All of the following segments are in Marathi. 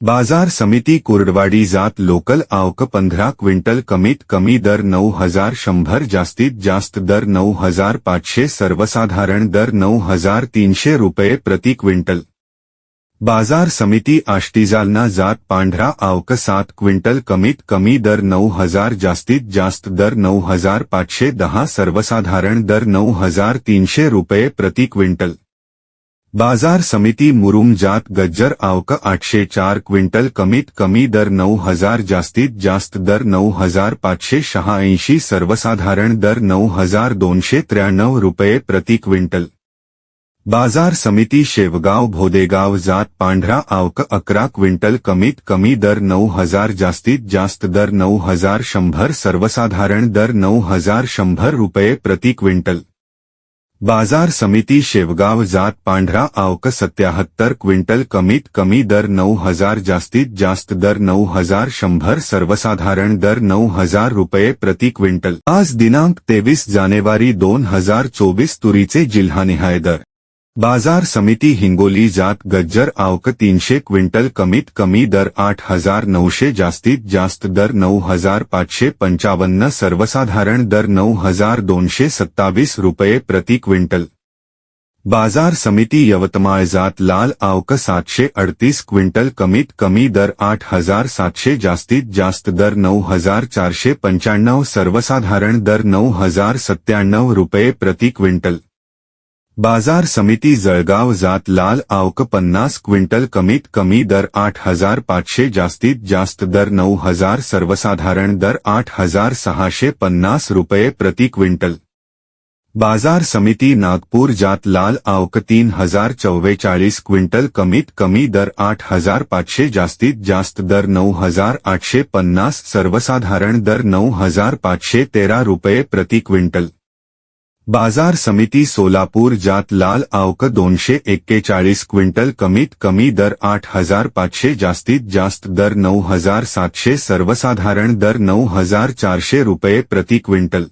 बाज़ार समिती कुर्डवाडी जात लोकल आवक पंधरा क्विंटल कमीत कमी दर नऊ हज़ार शंभर जास्तीत जास्त दर नऊ हज़ार पाचशे सर्वसाधारण दर नऊ हज़ार तीनशे रुपये प्रति क्विंटल. बाज़ार समिती आष्टी जालना जात पांढरा आवक सात क्विंटल कमीत कमी दर नऊ हज़ार जास्तीत जास्त दर नऊ हज़ार पाचशे दहा सर्वसाधारण दर नऊ हज़ार तीनशे रुपये प्रति क्विंटल. बाज़ार समिती मुरुम जात गज्जर आवक आठशे चार क्विंटल कमीत कमी दर नऊ हज़ार जास्तीत जास्त दर नऊ हज़ार पाचशे शहाऐंशी सर्वसाधारण दर नऊ हज़ार दोनशे त्र्याण्णव रुपये प्रति क्विंटल. बाज़ार समिती शेवगाव भोदेगाव जात पांढरा आवक अकरा क्विंटल कमीत कमी दर नऊ हज़ार जास्तीत जास्त दर नऊ हज़ार शंभर सर्वसाधारण दर नऊ हज़ार शंभर रुपये प्रति क्विंटल. बाजार समिती शेवगाव जात पांढरा आवक सत्याहत्तर क्विंटल कमीत कमी दर नऊ हजार जास्तीत जास्त दर नऊ हजार शंभर सर्वसाधारण दर नऊ हजार रुपये प्रति क्विंटल. आज दिनांक तेवीस जानेवारी दोन हजार चोवीस तुरीचे जिल्हानिहाय दर. बाजार समिती हिंगोली जात गज्जर आवक तीनशे क्विंटल कमीत कमी दर आठ हजार नऊशे जास्तीत जास्त दर नऊ हजार पाचशे पंचावन्न सर्वसाधारण दर नऊ हजार दोनशे सत्तावीस रुपये प्रति क्विंटल. बाजार समिती यवतमाळ जात लाल आवक सातशे अडतीस क्विंटल कमीत कमी दर आठ हजार सातशे जास्तीत जास्त दर नऊ हजार चारशे पंच्याण्णव सर्वसाधारण दर नऊ हजार सत्त्याण्णव रुपये प्रति क्विंटल. बाज़ार समिती जळगाव जात लाल आवक पन्नास क्विंटल कमीत कमी दर आठ हज़ार पाचशे जास्तीत जास्त दर नऊ हज़ार सर्वसाधारण दर आठ हज़ार सहाशे पन्नास रुपये प्रति क्विंटल. बाज़ार समिती नागपूर जात लाल आवक तीन हज़ार चव्वेचाळीस क्विंटल कमीत कमी दर आठ हज़ार पाचशे जास्तीत जास्त दर नऊ हज़ार आठशे पन्नास सर्वसाधारण दर नऊ हज़ार पाचशे तेरा रुपये प्रति क्विंटल. बाज़ार समिती सोलापूर जात लाल आवक दोनशे एक्केचाळीस क्विंटल कमीत कमी दर आठ हज़ार पाचशे जास्तीत जास्त दर नऊ हज़ार सातशे सर्वसाधारण दर नऊ हज़ार चारशे रुपये प्रति क्विंटल.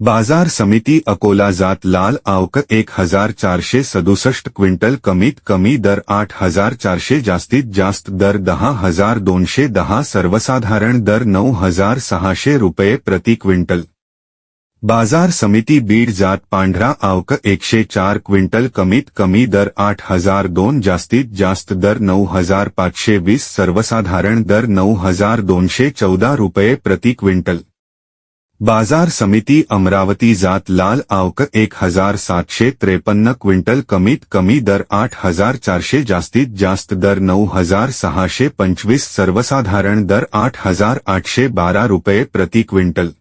बाज़ार समिती अकोला जात लाल आवक एक हज़ार चारशे सदुसष्ट क्विंटल कमीत कमी दर आठ हज़ार चारशे जास्तीत जास्त दर दहा हज़ार दोनशे दहा सर्वसाधारण दर नऊ हज़ार सहाशे रुपये प्रति क्विंटल. बाज़ार समिती बीड जात पांढरा आवक एकशे चार क्विंटल कमीत कमी दर आठ हज़ार दोन जास्तीत जास्त दर नऊ हज़ार पाचशे वीस, सर्वसाधारण दर नऊ हज़ार दोनशे चौदा रुपये प्रति क्विंटल. बाज़ार समिती अमरावती जात लाल आवक एक हज़ार सातशे त्रेपन्न क्विंटल कमीत कमी दर आठ हज़ार चारशे जास्तीत जास्त दर नऊ हज़ार सहाशे पंचवीस, सर्वसाधारण दर आठ हज़ार आठशे बारा रुपये प्रति क्विंटल.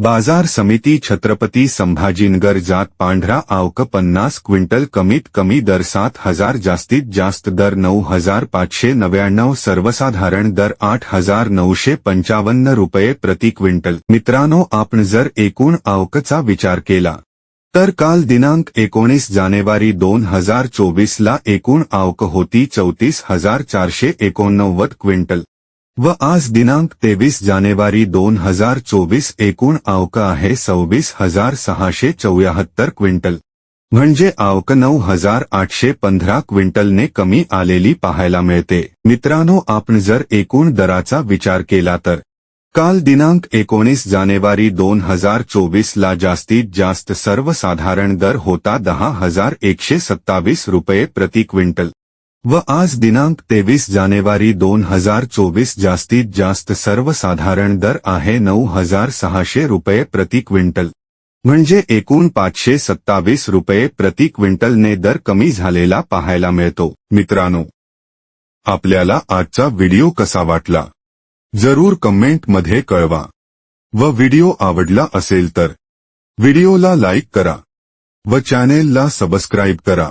बाजार समिती छत्रपती संभाजीनगर जात पांढरा आवक पन्नास क्विंटल कमीत कमी दर सात हजार जास्तीत जास्त दर नऊ हजार पाचशे नव्याण्णव सर्वसाधारण दर आठ हजार नऊशे पंचावन्न रुपये प्रति क्विंटल. मित्रांनो आपण जर एकूण आवकचा विचार केला तर काल दिनांक एकोणीस जानेवारी दोन हजार चोवीसला एकूण आवक होती चौतीस हजार चारशे एकोणनव्वद क्विंटल. व आज दिनांक तेवीस जानेवारी दोन हजार चोवीस एकूण आवक आहे सव्वीस हजार सहाशे चौऱ्याहत्तर क्विंटल. म्हणजे आवक नऊ हजार आठशे पंधरा क्विंटलने कमी आलेली पाहायला मिळते. मित्रांनो आपण जर एकूण दराचा विचार केला तर. काल दिनांक एकोणीस जानेवारी दोन हजार चोवीसला जास्तीत जास्त सर्वसाधारण दर होता दहा हजार एकशे सत्तावीस रुपये प्रति क्विंटल. व आज दिनांक तेवीस जानेवारी दोन हजार चोवीस जास्तीत जास्त सर्वसाधारण दर आहे नऊ हजार सहाशे रुपये प्रति क्विंटल. म्हणजे एकूण पाचशे सत्तावीस रुपये प्रति क्विंटलने दर कमी झालेला पाहायला मिळतो. मित्रांनो आपल्याला आजचा व्हिडिओ कसा वाटला? जरूर कमेंटमध्ये कळवा. व व्हिडिओ आवडला असेल तर व्हिडिओला लाईक करा. व चॅनेलला सबस्क्राईब करा.